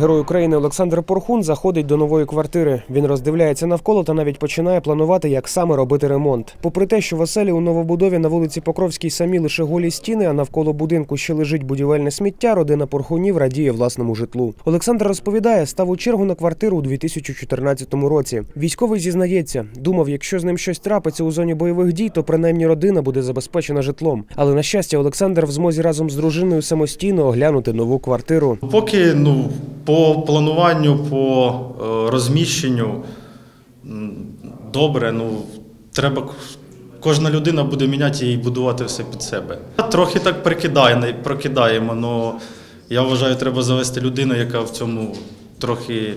Герой України Олександр Порхун заходить до нової квартири. Він роздивляється навколо та навіть починає планувати, як саме робити ремонт. Попри те, що в оселі у новобудові на вулиці Покровській самі лише голі стіни, а навколо будинку ще лежить будівельне сміття, родина Порхунів радіє власному житлу. Олександр розповідає, став у чергу на квартиру у 2014 році. Військовий зізнається, думав, якщо з ним щось трапиться у зоні бойових дій, то принаймні родина буде забезпечена житлом. Але на щастя, Олександр в змозі разом з дружиною самостійно оглянути нову квартиру. Поки ну, по плануванню, по е, розміщенню добре, ну треба. Кожна людина буде міняти і будувати все під себе. Трохи так прикидає, прокидаємо, але я вважаю, треба завести людину, яка в цьому трохи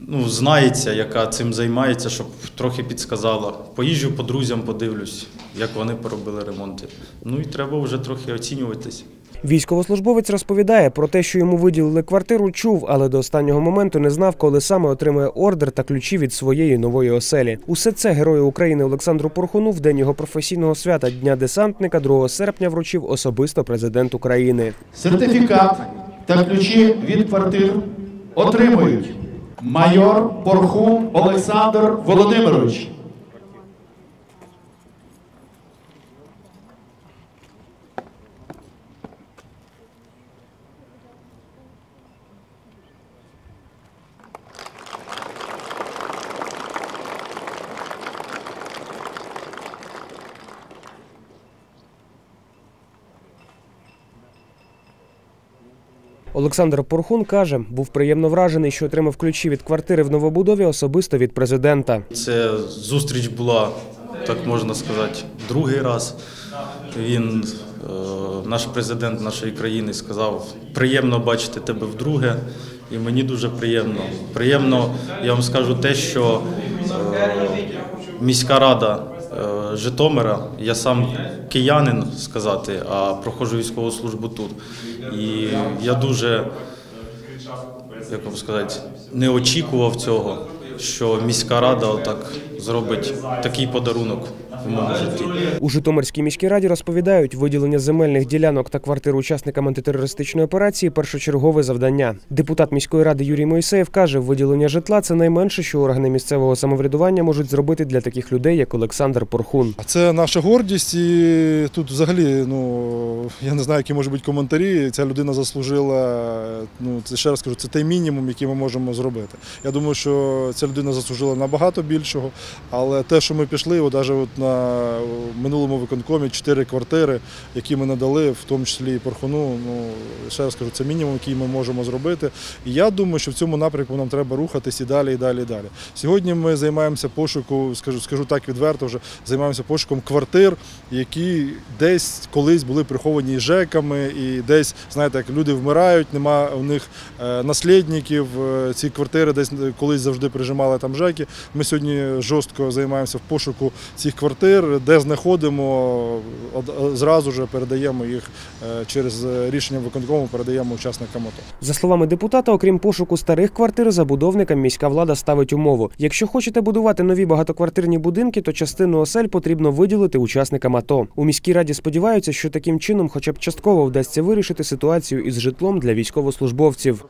ну, знається, яка цим займається, щоб трохи підсказала. Поїжджу по друзям, подивлюсь, як вони поробили ремонти. Ну і треба вже трохи оцінюватись. Військовослужбовець розповідає про те, що йому виділили квартиру, чув, але до останнього моменту не знав, коли саме отримає ордер та ключі від своєї нової оселі. Усе це герою України Олександру Порхуну в день його професійного свята Дня десантника 2 серпня вручив особисто президент України. Сертифікат та ключі від квартир отримують майор Порхун Олександр Володимирович. Олександр Порхун каже, був приємно вражений, що отримав ключі від квартири в новобудові особисто від президента. Це зустріч була, так можна сказати, другий раз. Він, е, наш президент нашої країни, сказав: приємно бачити тебе вдруге. І мені дуже приємно. Приємно, я вам скажу те, що е, міська рада Житомира, я сам киянин сказати, а проходжу військову службу тут. І я дуже як вам сказати, не очікував цього, що міська рада отак зробить такий подарунок. У Житомирській міській раді розповідають, виділення земельних ділянок та квартир учасникам антитерористичної операції першочергове завдання. Депутат міської ради Юрій Моїсеєв каже, виділення житла це найменше, що органи місцевого самоврядування можуть зробити для таких людей, як Олександр Порхун. Це наша гордість, і тут взагалі, ну я не знаю, які можуть бути коментарі. Ця людина заслужила. Ну це ще раз кажу, це той мінімум, який ми можемо зробити. Я думаю, що ця людина заслужила набагато більшого. Але те, що ми пішли, от навіть от на минулому виконкомі чотири квартири, які ми надали, в тому числі і Порхуну. Ну ще раз кажу, це мінімум, який ми можемо зробити. І я думаю, що в цьому напрямку нам треба рухатись і далі, і далі, і далі. Сьогодні ми займаємося пошуку, скажу, скажу так відверто, вже займаємося пошуком квартир, які десь колись були приховані ЖЕКами, і десь, знаєте, як люди вмирають, нема у них е, наслідників. е, Ці квартири десь колись завжди прижимали там ЖЕКи. Ми сьогодні жорстко займаємося в пошуку цих квартир, де знаходимо, зразу ж передаємо їх е, через рішення виконкому, передаємо учасникам АТО. За словами депутата, окрім пошуку старих квартир, забудовникам міська влада ставить умову. Якщо хочете будувати нові багатоквартирні будинки, то частину осель потрібно виділити учасникам АТО. У міській раді сподіваються, що таким чином, хоча б частково вдасться вирішити ситуацію із житлом для військовослужбовців.